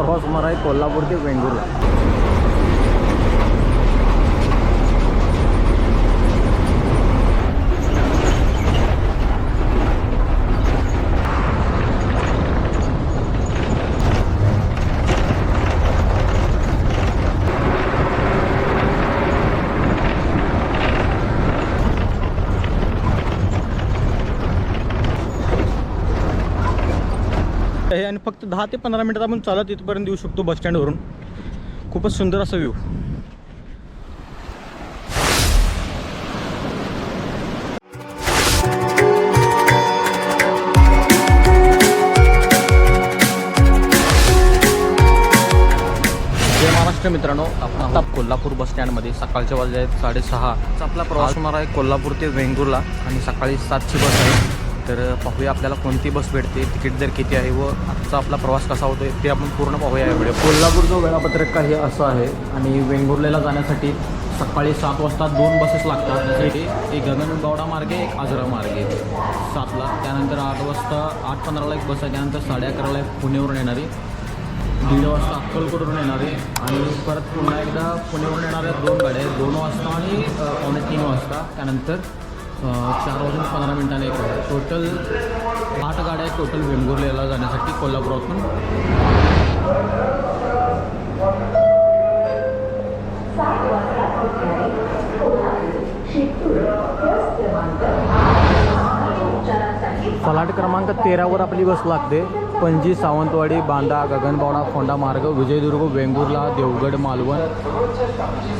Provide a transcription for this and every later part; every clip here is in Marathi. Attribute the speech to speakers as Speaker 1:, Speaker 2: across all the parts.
Speaker 1: प्रवास होणार आहे कोल्हापूर ते वेंगुर्ला. आहे आणि फक्त दहा ते पंधरा मिनिटात आपण चालत इथपर्यंत येऊ शकतो बस स्टँडवरून खूपच सुंदर असा व्ह्यू जय महाराष्ट्र मित्रांनो आपण आता कोल्हापूर बस स्टँडमध्ये सकाळच्या वाजले आहेत साडेसहा. चा आपला प्रवास होणार आहे कोल्हापूर ते वेंगुर्ला आणि सकाळी सातची बस आहे. तर पाहूया आपल्याला कोणती बस भेटते तिकीट दर किती आहे व आजचा आपला प्रवास कसा होतोय ते आपण पूर्ण पाहूया या कोल्हापूर कोल्हापूरचं वेळापत्रक काही असं आहे. आणि वेंगुर्लेला जाण्यासाठी सकाळी सात वाजता दोन बसेस लागतात. त्यासाठी एक गगनबावडा मार्गे एक आजरा मार्गे. सातला त्यानंतर आठ वाजता आठ पंधराला एक बस आहे. त्यानंतर साडे अकराला एक पुण्यावरून येणारी. दीड वाजता अक्कलकोटवरून येणारे. आणि परत पुन्हा एकदा पुण्यावरून येणाऱ्या दोन गाड्या आहेत. दोन वाजता आणि पावणे तीन वाजता. त्यानंतर चार वाजून पंधरा मिनिटांनी एक टोटल आठ गाड्या आहेत. टोटल वेंगुर्लेला जाण्यासाठी कोल्हापुरातून फलाट क्रमांक तेरावर आपली बस लागते. पणजी सावंतवाडी बांदा गगनबावडा फोंडा मार्ग विजयदुर्ग वेंगुर्ला देवगड मालवण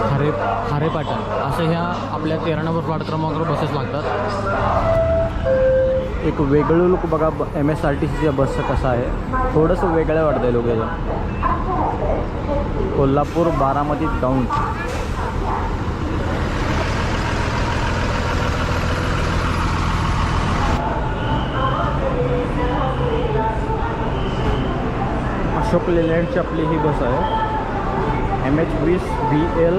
Speaker 1: खारे खारेपाटण. असं ह्या आपल्या तेरा नंबर फ्लॅट बसेस लागतात. एक वेगळं लोक बघा एम एस आर टी सीच्या बसचं कसं आहे. थोडंसं वेगळं वाटतं आहे लोक कोल्हापूर बारामती डाऊन अशोक लेलँडची आपली ही बस आहे. एम एच वीस बी एल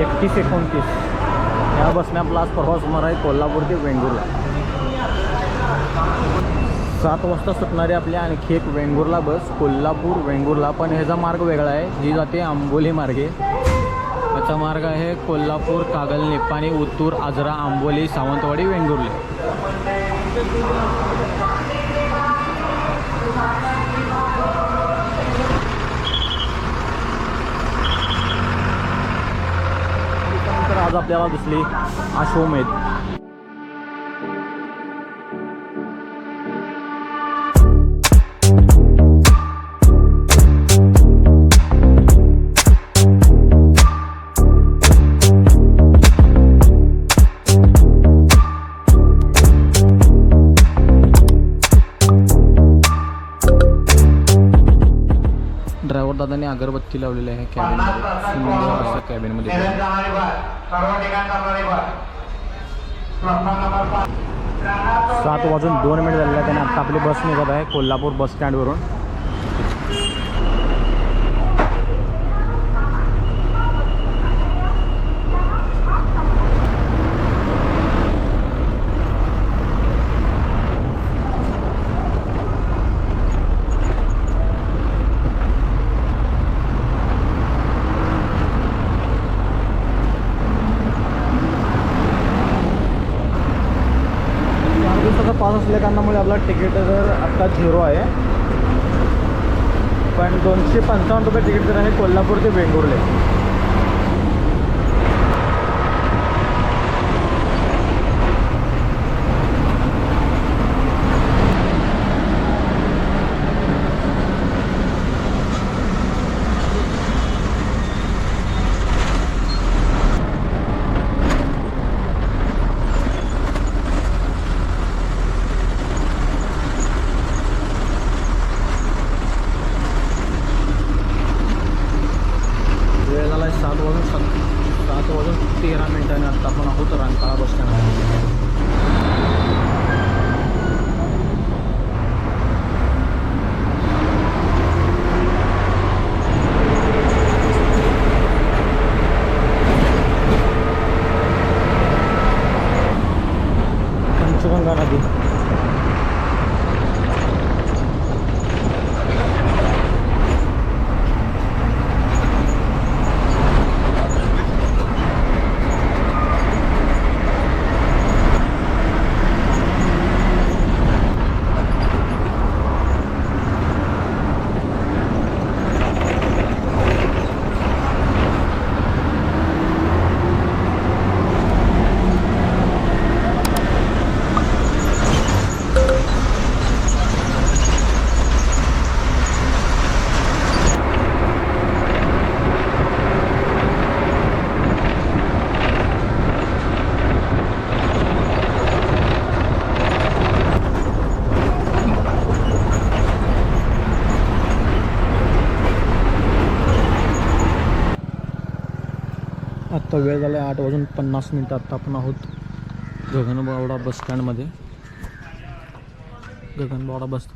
Speaker 1: एकतीस एकोणतीस. या बसने आपला आज प्रवास होणार आहे कोल्हापूर ते वेंगुर्ला. सात वाजता सुटणारी आपली आणखी एक वेंगुर्ला बस कोल्हापूर वेंगुर्ला. पण ह्याचा मार्ग वेगळा आहे. जी जाते आंबोली मार्गे. याचा मार्ग आहे कोल्हापूर कागल निपाणी उत्तूर आजरा आंबोली सावंतवाडी वेंगुर्ले त्यानंतर आज आपल्याला दिसली अश्वमेध ड्रायव्हर दादाने अगरबत्ती लावलेली आहे. कॅबिनमध्ये सुंदर असं कॅबिनमध्ये
Speaker 2: सर्व
Speaker 1: सात वाजून दोन मिनिट झालेले त्यांना आता आपली बस निघत आहे कोल्हापूर बस स्टँडवरून चार माणूस असल्या कारणामुळे आपला तिकीट जर आत्ता झिरो आहे. पण दोनशे पंचावन्न रुपये तिकीट जर आहे कोल्हापूर ते वेंगुर्ले वेळ झाला आहे सात वाजून सात सात वाजून तेरा मिनिटांनी आत्ता आपण आहोत रंकाळा बस स्टँड पंचगंगा नदी आता वेळ झाला आहे आठ वाजून पन्नास मिनटं आत्ता आपण आहोत गगनबावडा बस स्टँडमध्ये गगनबावडा बस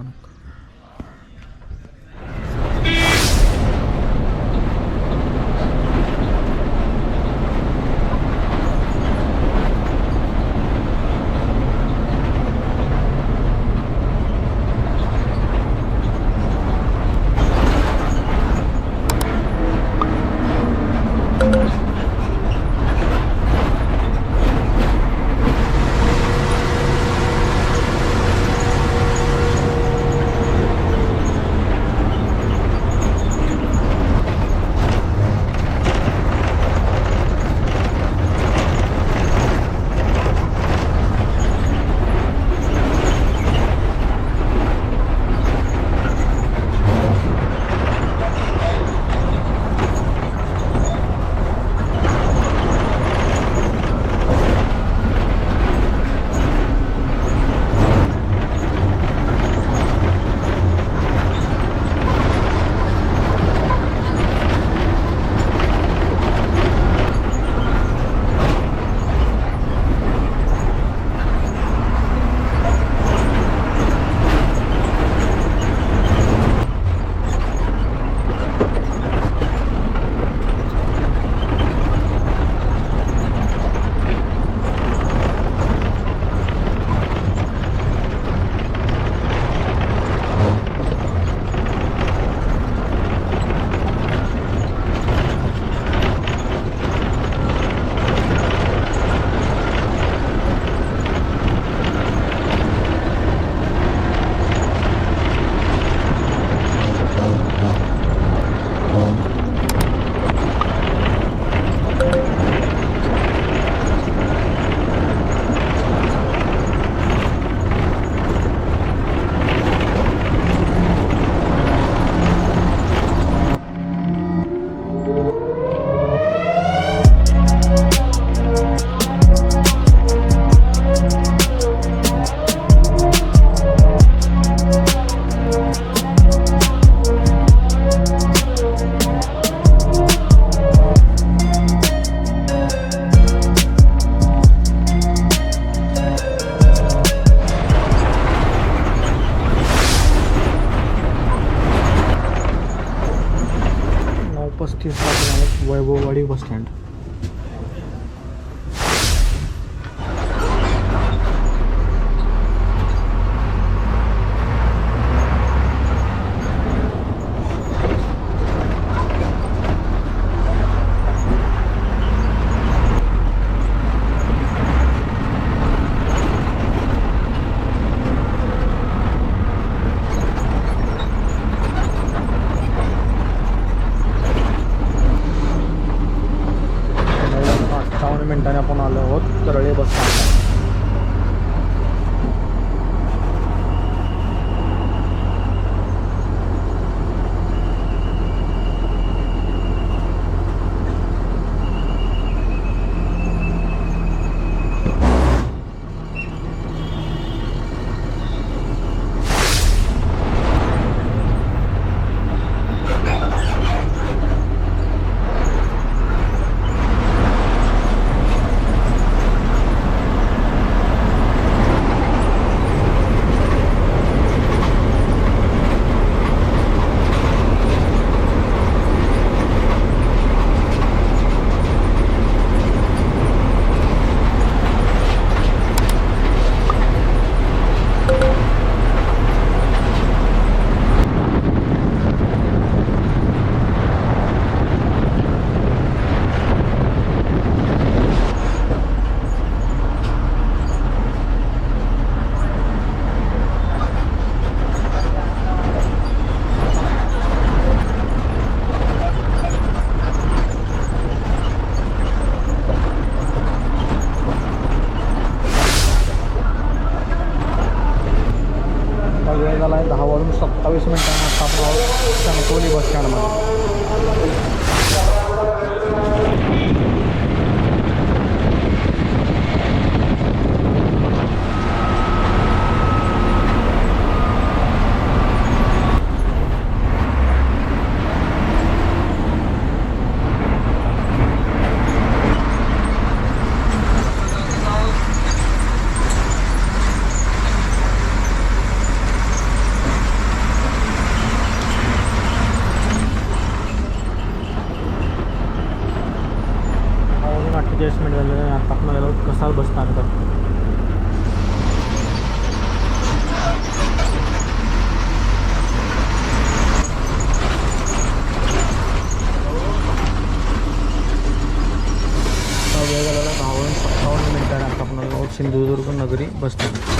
Speaker 1: सिंधुदुर्ग नगरी बस स्थानक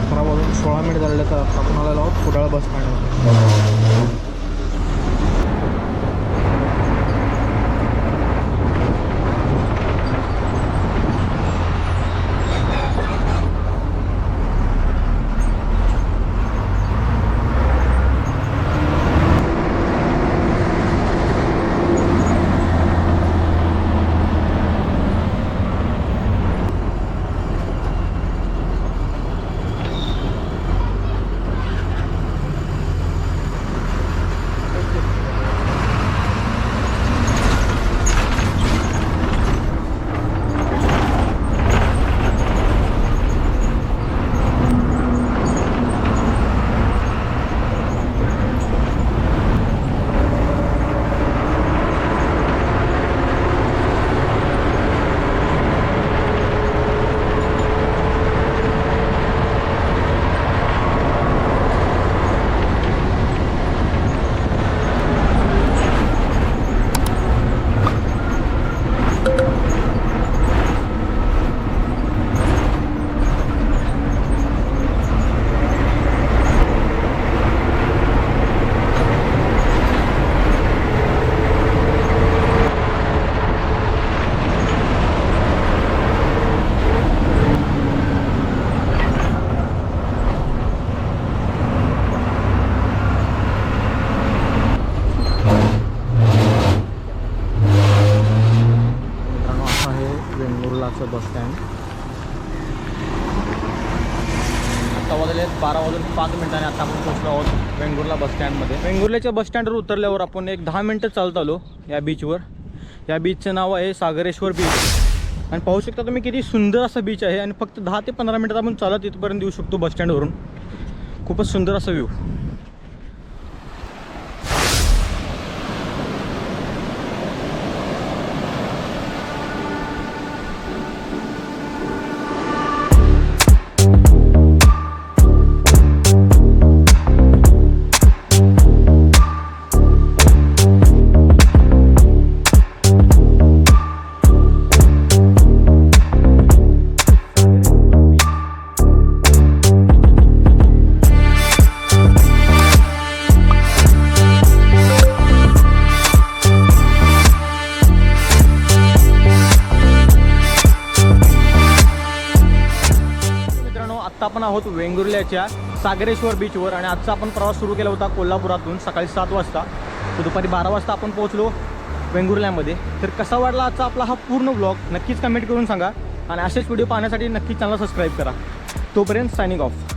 Speaker 1: अकरा वाजून सोळा मिनिट झालेले तर आता आपण आलेलो आहोत कुडाळ बस स्टँड मित्रांनो असं आहे वेंगुर्लाचं बस स्टँड आता वाजले आहेत बारा वाजून पाच मिनिटांनी आता आपण पोहोचलो आहोत वेंगुर्ला बस कुर्ल्याच्या बस स्टँडवर उतरल्यावर आपण एक दहा मिनटं चालत आलो या बीचवर या बीचचं नाव आहे सागरेश्वर बीच आणि पाहू शकता तुम्ही किती सुंदर असं बीच आहे आणि फक्त दहा ते पंधरा मिनटात आपण चालत इथपर्यंत येऊ शकतो बस स्टँडवरून. खूपच सुंदर असा व्ह्यू वेंगुर्ल्याच्या सागरेश्वर बीचवर आणि आजचा आपण प्रवास सुरू केला होता कोल्हापुरातून सकाळी सात वाजता. तर दुपारी बारा वाजता आपण पोहोचलो वेंगुर्ल्यामध्ये. तर कसा वाटला आजचा आपला हा पूर्ण ब्लॉग नक्कीच कमेंट करून सांगा. आणि असेच व्हिडिओ पाहण्यासाठी नक्कीच चॅनल सबस्क्राईब करा. तोपर्यंत सायनिंग ऑफ